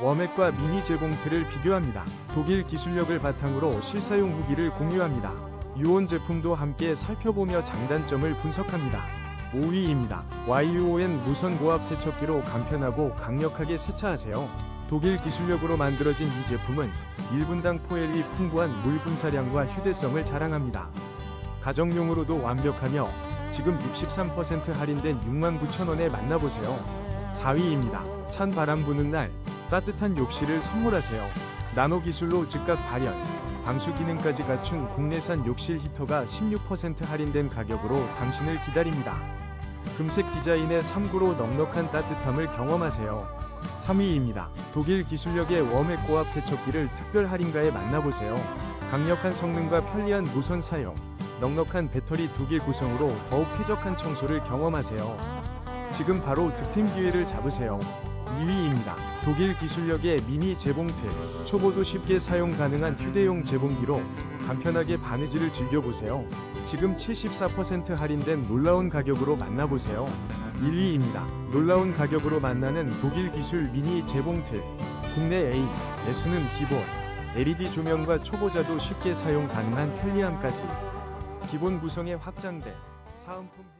워맥과 미니 재봉틀을 비교합니다. 독일 기술력을 바탕으로 실사용 후기를 공유합니다. 유온 제품도 함께 살펴보며 장단점을 분석합니다. 5위입니다. YUON 무선 고압 세척기로 간편하고 강력하게 세차하세요. 독일 기술력으로 만들어진 이 제품은 1분당 포엘이 풍부한 물 분사량과 휴대성을 자랑합니다. 가정용으로도 완벽하며 지금 63% 할인된 69,000원에 만나보세요. 4위입니다. 찬 바람 부는 날 따뜻한 욕실을 선물하세요. 나노 기술로 즉각 발열, 방수 기능까지 갖춘 국내산 욕실 히터가 16% 할인된 가격으로 당신을 기다립니다. 금색 디자인의 3구로 넉넉한 따뜻함을 경험하세요. 3위입니다. 독일 기술력의 웜액 고압 세척기를 특별 할인가에 만나보세요. 강력한 성능과 편리한 무선 사용, 넉넉한 배터리 두 개 구성으로 더욱 쾌적한 청소를 경험하세요. 지금 바로 득템 기회를 잡으세요. 2위입니다. 독일 기술력의 미니 재봉틀, 초보도 쉽게 사용 가능한 휴대용 재봉기로 간편하게 바느질을 즐겨보세요. 지금 74% 할인된 놀라운 가격으로 만나보세요. 1위입니다. 놀라운 가격으로 만나는 독일 기술 미니 재봉틀. 국내 A, S는 기본, LED 조명과 초보자도 쉽게 사용 가능한 편리함까지. 기본 구성의 확장된 사은품